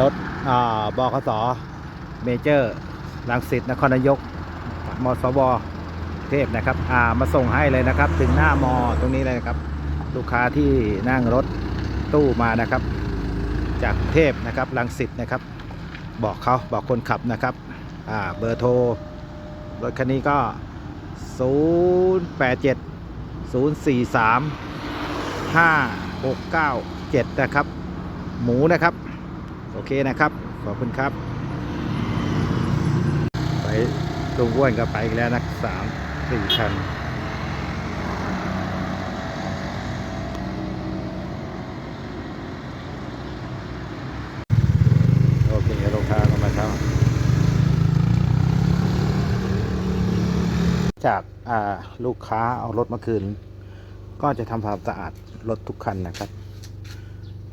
รถอ่าบขสเมเจอร์ลังสิตนครนายกมสวเทพนะครับอ่ามาส่งให้เลยนะครับ ถึงหน้ามอตรงนี้เลยนะครับ ลูกค้าที่นั่งรถตู้มานะครับ จากเทพนะครับลังสิตนะครับ บอกเขาบอกคนขับนะครับอ่าเบอร์โทรรถคันนี้ก็ 087 043 5697 นะครับ หมูนะครับ โอเคนะครับ ขอบคุณครับ ไปตุงอ้วนก็ไปอีกแล้วนะสามสี่คันโอเคลูกค้าก็มาเช่าจากาลูกค้าเอารถมาคืน ก็จะทำความสะอาดรถทุกคันนะครับ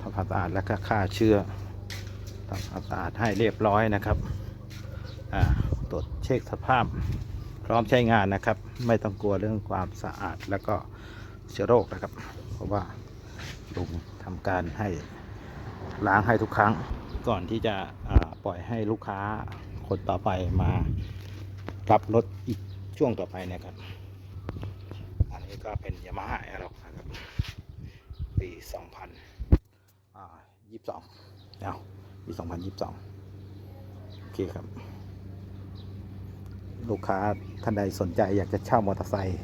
ทำความสะอาดแล้วก็ฆ่าเชื้อ ทำความสะอาดให้เรียบร้อยนะครับตรวจเช็คสภาพ พร้อมใช้งานนะครับ ไม่ต้องกลัวเรื่องความสะอาดแล้วก็เชื้อโรคนะครับ เพราะว่าลุงทำการให้ล้างให้ทุกครั้งก่อนที่จะปล่อยให้ลูกค้าคนต่อไปมารับรถอีกช่วงต่อไปนะครับ อันนี้ก็เป็นยามาฮ่าแอร์ล็อกนะครับปี 2022เอา ปี2022 โอเคครับ ลูกค้าท่านใดสนใจอยากจะเช่ามอเตอร์ไซค์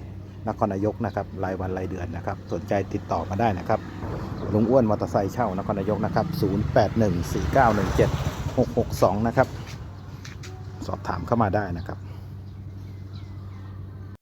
นครนายกนะครับรายวันรายเดือนนะครับ สนใจติดต่อมาได้นะครับลุงอ้วนมอเตอร์ไซค์เช่านครนายกนะครับ 0814917662 นะครับ สอบถามเข้ามาได้นะครับ